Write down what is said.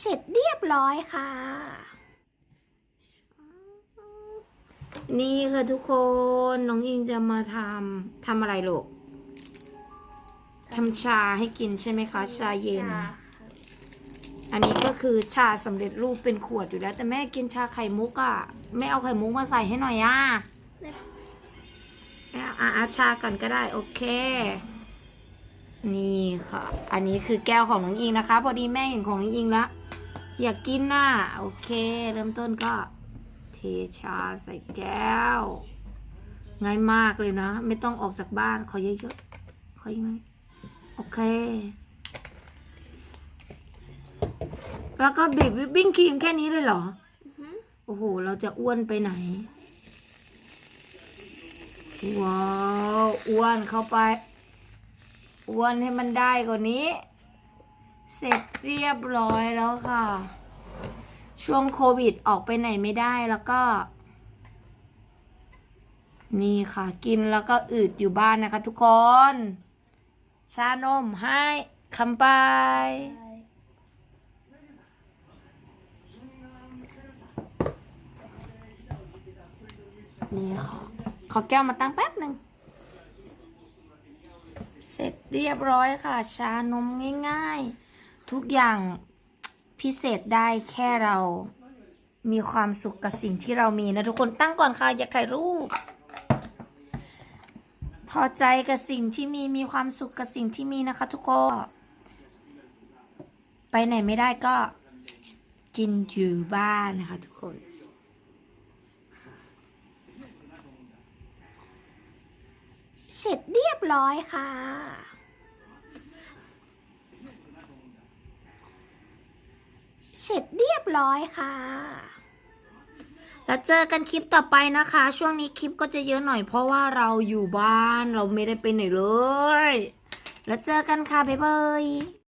เสร็จเรียบร้อยค่ะ นี่ค่ะทุกคน น้องอิงจะมาทำทำอะไรลูกทำชาให้กินใช่ไหมคะ ชาเย็น อันนี้ก็คือชาสำเร็จรูปเป็นขวดอยู่แล้ว แต่แม่กินชาไข่มุกอะ่ะไม่เอาไข่มุกมาใส่ให้หน่อยอะแม่เอาอะชากันก็ได้ โอเคนี่ค่ะ อันนี้คือแก้วของน้องอิงนะคะ พอดีแม่เห็นของน้องอิงละ อยากกินน่ะโอเค เริ่มต้นก็ เทชาใส่แก้ว ง่ายมากเลยนะ ไม่ต้องออกจากบ้านขอเยอะๆขอยังไงโอเค แล้วก็บีบวิปปิ้งครีมแค่นี้เลยเหรอ โอ้โห เราจะอ้วนไปไหน ว้าว อ้วนเข้าไป อ้วนให้มันได้กว่านี้ เสร็จเรียบร้อยแล้วค่ะ ช่วงโควิดออกไปไหนไม่ได้แล้วก็ นี่ค่ะ กินแล้วก็อืดอยู่บ้านนะคะทุกคน ชานมให้คำไปนี่ค่ะ ขอแก้วมาตั้งแป๊บหนึ่ง เสร็จเรียบร้อยค่ะ ชานมง่าย ๆ ทุกอย่างพิเศษได้แค่เรามีความสุขกับสิ่งที่เรามีนะทุกคนตั้งก่อนค่ะ อยากถ่ายรูป พอใจกับสิ่งที่มีมีความสุขกับสิ่งที่มีนะคะ ทุกคนไปไหนไม่ได้ก็กินอยู่บ้านนะคะ ทุกคน เสร็จเรียบร้อยค่ะ ร็จเรียบร้อยค่ะ แล้วเจอกันคลิปต่อไปนะคะ ช่วงนี้คลิปก็จะเยอะหน่อยเพราะว่าเราอยู่บ้านเราไม่ได้ไปไหนเลย แล้วเจอกันค่ะ บ๊ายบาย